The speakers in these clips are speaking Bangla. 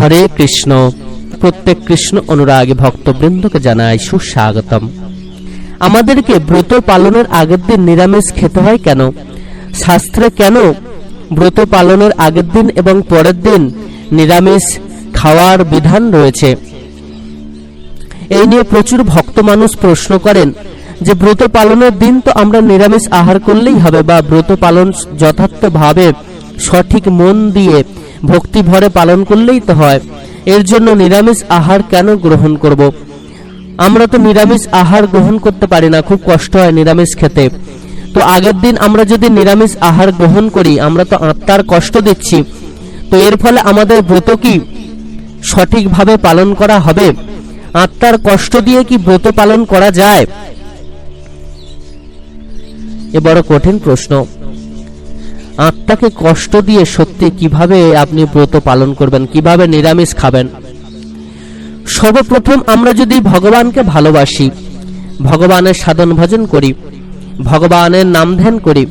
হরে কৃষ্ণ। প্রত্যেক কৃষ্ণ অনুরাগী ভক্তবৃন্দকে জানাই সুস্বাগতম। আমাদেরকে ব্রত পালনের আগের দিন নিরামিষ খেতে হয় কেন? শাস্ত্রে কেন ব্রত পালনের আগের দিন এবং পরের দিন নিরামিষ খাওয়ার বিধান রয়েছে? এই নিয়ে প্রচুর ভক্ত মানুষ প্রশ্ন করেন যে ব্রত পালনের দিন তো আমরা নিরামিষ আহার করলেই হবে বা ব্রত পালন যথার্থভাবে সঠিক মন দিয়ে ভক্তি ভরে পালন করলেই তো হয়। এর জন্য নিরামিষ আহার কেন গ্রহণ করব। আমরা তো নিরামিষ আহার গ্রহণ করতে পারি না, খুব কষ্ট হয় নিরামিষ খেতে। তো আগের দিন আমরা যদি নিরামিষ আহার গ্রহণ করি, আমরা তো আত্মার কষ্ট দিচ্ছি। তো এর ফলে আমাদের ব্রত কি সঠিকভাবে পালন করা হবে? আত্মার কষ্ট দিয়ে কি ব্রত পালন করা যায়? এ বড় কঠিন প্রশ্ন। আত্মাকে কষ্ট দিয়ে সত্যি কীভাবে আপনি ব্রত পালন করবেন, কীভাবে নিরামিষ খাবেন? সর্বপ্রথম আমরা যদি ভগবানকে ভালোবাসি, ভগবানের সাধন ভজন করি, ভগবানের নাম ধ্যান করি,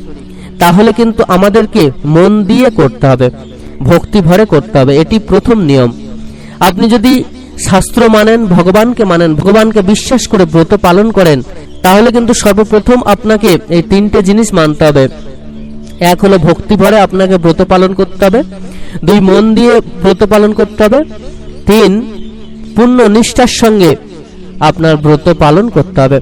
তাহলে কিন্তু আমাদেরকে মন দিয়ে করতে হবে, ভক্তি ভরে করতে হবে, এটি প্রথম নিয়ম। আপনি যদি শাস্ত্র মানেন, ভগবানকে মানেন, ভগবানকে বিশ্বাস করে ব্রত পালন করেন, তাহলে কিন্তু সর্বপ্রথম আপনাকে এই তিনটে জিনিস মানতে হবে। এক হলো ভক্তি ভরে আপনাকে ব্রত পালন করতে হবে। দুই, মন দিয়ে ব্রত পালন করতে হবে। তিন, পূর্ণ নিষ্ঠার সঙ্গে আপনার ব্রত পালন করতে হবে।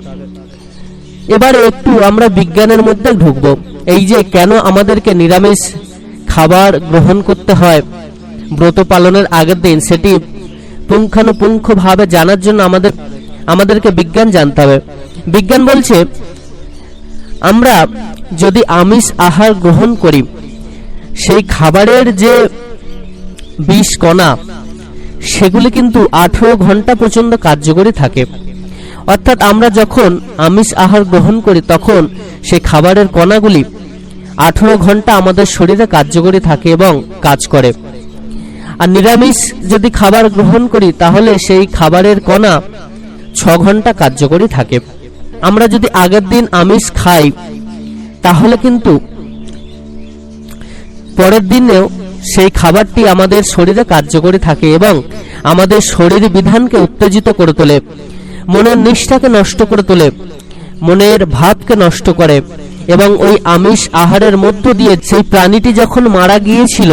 এবারে একটু আমরা বিজ্ঞানের মধ্যে ঢুকবো। এই যে কেন আমাদেরকে নিরামিষ খাবার গ্রহণ করতে হয় ব্রত পালনের আগের দিন, সেটি পুঙ্খানুপুঙ্খভাবে জানার জন্য আমাদের, আমাদেরকে বিজ্ঞান জানতে হবে। বিজ্ঞান বলছে, আমরা যদি আমিষ আহার গ্রহণ করি, সেই খাবারের যে বিষ কণা, সেগুলি কিন্তু আঠেরো ঘণ্টা পর্যন্ত কার্যকরী থাকে। অর্থাৎ আমরা যখন আমিষ আহার গ্রহণ করি, তখন সেই খাবারের কণাগুলি আঠেরো ঘণ্টা আমাদের শরীরে কার্যকরী থাকে এবং কাজ করে। আর নিরামিষ যদি খাবার গ্রহণ করি, তাহলে সেই খাবারের কণা ছ ঘণ্টা কার্যকরী থাকে। আমরা যদি আগের দিন আমিষ খাই তাহলে কিন্তু পরের দিনেও সেই খাবারটি আমাদের শরীরে কার্যকরী থাকে এবং আমাদের শরীর বিধানকে উত্তেজিত করে তোলে, মনের নিষ্ঠাকে নষ্ট করে তোলে, মনের ভাবকে নষ্ট করে এবং ওই আমিষ আহারের মধ্য দিয়ে সেই প্রাণীটি যখন মারা গিয়েছিল,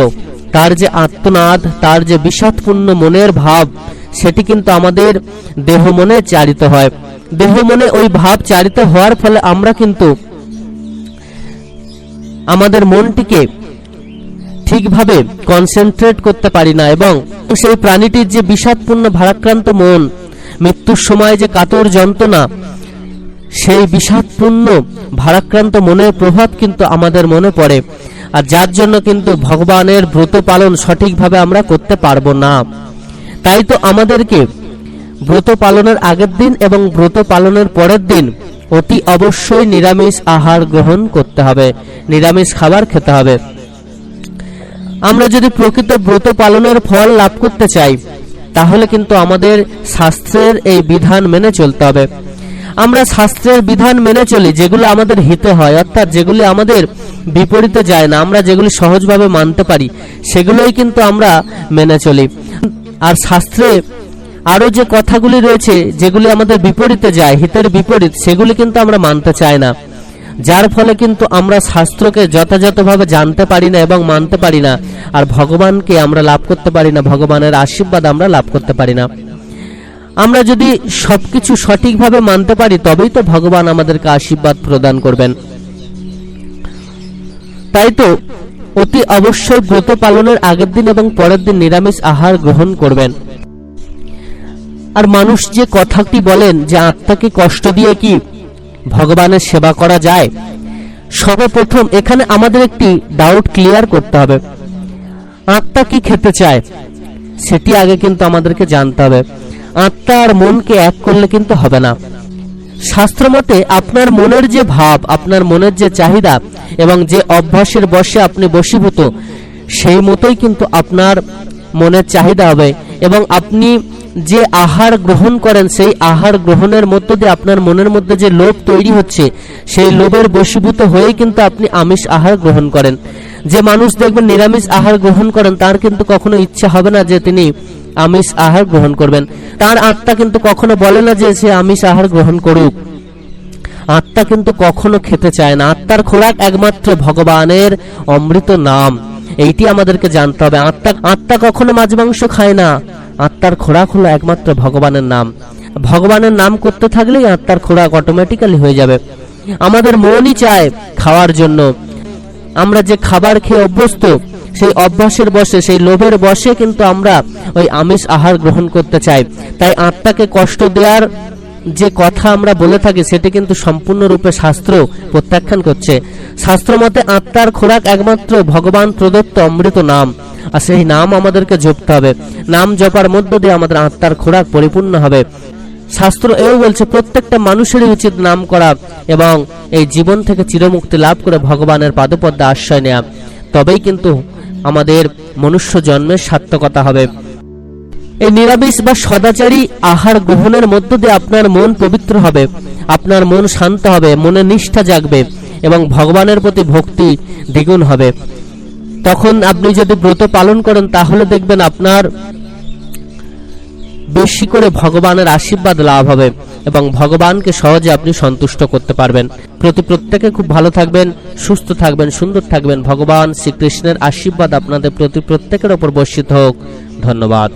তার যে আত্মনাদ, তার যে বিষাদপূর্ণ মনের ভাব, সেটি কিন্তু আমাদের দেহ মনে চারিত হয়। দেহ মনে ওই ভাব চারিত হওয়ার ফলে আমরা কিন্তু আমাদের মনটিকে ঠিকভাবে কনসেন্ট্রেট করতে পারি না এবং সেই প্রাণীটির যে বিষাদপূর্ণ ভারাক্রান্ত মন, মৃত্যুর সময় যে কাতর যন্ত্রণা, সেই বিষাদপূর্ণ ভারাক্রান্ত মনের প্রভাব কিন্তু আমাদের মনে পড়ে আর যার জন্য কিন্তু ভগবানের ব্রত পালন সঠিকভাবে আমরা করতে পারব না। তাই তো আমাদেরকে ব্রত পালনের আগের দিন এবং ব্রত পালনের পরের দিন অতি অবশ্যই নিরামিষ আহার গ্রহণ করতে হবে। নিরামিষ খাবার খেতে হবে। আমরা যদি প্রকৃত ব্রত পালনের ফল লাভ করতে চাই, তাহলে কিন্তু আমাদের শাস্ত্রের এই বিধান মেনে চলতে হবে। আমরা শাস্ত্রের বিধান মেনে চলি, যেগুলো আমাদের হিতে হয়, অর্থাৎ যেগুলি আমাদের বিপরীতে যায় না, আমরা যেগুলি সহজভাবে মানতে পারি, সেগুলোই কিন্তু আমরা মেনে চলি। আর শাস্ত্রে আরও যে কথাগুলি রয়েছে, যেগুলি আমাদের বিপরীতে যায়, হিতের বিপরীত, সেগুলি কিন্তু আমরা মানতে চাই না। যার ফলে কিন্তু আমরা শাস্ত্রকে যথাযথভাবে জানতে পারি না এবং মানতে পারি না, আর ভগবানকে আমরা লাভ করতে পারি না, ভগবানের আশীর্বাদ আমরা লাভ করতে পারি না। আমরা যদি সবকিছু সঠিকভাবে মানতে পারি, তবেই তো ভগবান আমাদেরকে আশীর্বাদ প্রদান করবেন। তাই তো অতি অবশ্যই ব্রত পালনের আগের দিন এবং পরের দিন নিরামিষ আহার গ্রহণ করবেন। আর মানুষ যে কথাটি বলেন যে আত্মাকে কষ্ট দিয়ে কি ভগবানের সেবা করা যায়, সর্বপ্রথম এখানে আমাদের একটি ডাউট ক্লিয়ার করতে হবে। আত্মা কি খেতে চায়, সেটি আগে কিন্তু আমাদেরকে জানতে হবে। আত্মা আর মনকে এক করলে কিন্তু হবে না। শাস্ত্র মতে আপনার মনের যে ভাব, আপনার মনের যে চাহিদা এবং যে অভ্যাসের বসে আপনি বশীভূত, সেই মতোই কিন্তু আপনার মনের চাহিদা হবে এবং আপনি যে আহার গ্রহণ করেন, সেই আহার গ্রহণের মধ্য দিয়ে আপনার মনের মধ্যে যে লোভ তৈরি হচ্ছে, সেই লোভের বশীভূত হয়েই কিন্তু আপনি আমিষ আহার গ্রহণ করেন। যে মানুষ দেখবেন নিরামিষ আহার গ্রহণ করেন, তার কিন্তু কখনো ইচ্ছা হবে না যে তিনি আমিষ আহার গ্রহণ করবেন। তার আত্মা কিন্তু কখনো বলে না যে সে আমিষ আহার গ্রহণ করুক। আত্মা কিন্তু কখনো খেতে চায় না। আত্মার খোরাক একমাত্র ভগবানের অমৃত নাম। এইটি আমাদেরকে জানতে হবে। আত্মা আত্মা কখনো মাছ মাংস খায় না। আত্মার খোরাক হলো একমাত্র ভগবানের নাম। ভগবানের নাম করতে থাকলেই আত্মার খোরাক অটোমেটিক্যালি হয়ে যাবে। আমাদের মনই চায় খাওয়ার জন্য। আমরা যে খাবার খেয়ে অভ্যস্ত, সেই অভ্যাসের বসে, সেই লোভের বসে কিন্তু আমরা ওই আমিষ আহার গ্রহণ করতে চাই। তাই আত্মাকে কষ্ট দেওয়ার যে কথা আমরা বলে থাকি, সেটি কিন্তু সম্পূর্ণরূপে শাস্ত্র প্রত্যাখ্যান করছে। শাস্ত্র মতে আত্মার খোরাক একমাত্র ভগবান প্রদত্ত অমৃত নাম। আর সেই নাম আমাদেরকে জপতে হবে। নাম জপার মধ্য দিয়ে আমাদের আত্মার খোরাক পরিপূর্ণ হবে। শাস্ত্র এও বলছে, প্রত্যেকটা মানুষেরই উচিত নাম করা এবং এই জীবন থেকে চিরমুক্তি লাভ করে ভগবানের পাদপদ্মে আশ্রয় নেওয়া তবেই কিন্তু আমাদের মনুষ্য জন্মের সার্থকতা হবে। এই নিরামিষ বা সদাচারী আহার গ্রহণের মধ্য দিয়ে আপনার মন পবিত্র হবে, আপনার মন শান্ত হবে, মনে নিষ্ঠা জাগবে এবং ভগবানের প্রতি ভক্তি দ্বিগুণ হবে। তখন আপনি যদি ব্রত পালন করেন, তাহলে দেখবেন আপনার বেশি করে ভগবানের আশীর্বাদ লাভ হবে এবং ভগবানকে সহজে আপনি সন্তুষ্ট করতে পারবেন। প্রতি প্রত্যেকে খুব ভালো থাকবেন, সুস্থ থাকবেন, সুন্দর থাকবেন। ভগবান শ্রীকৃষ্ণের আশীর্বাদ আপনাদের প্রতি প্রত্যেকের ওপর বর্ষিত হোক। ধন্যবাদ।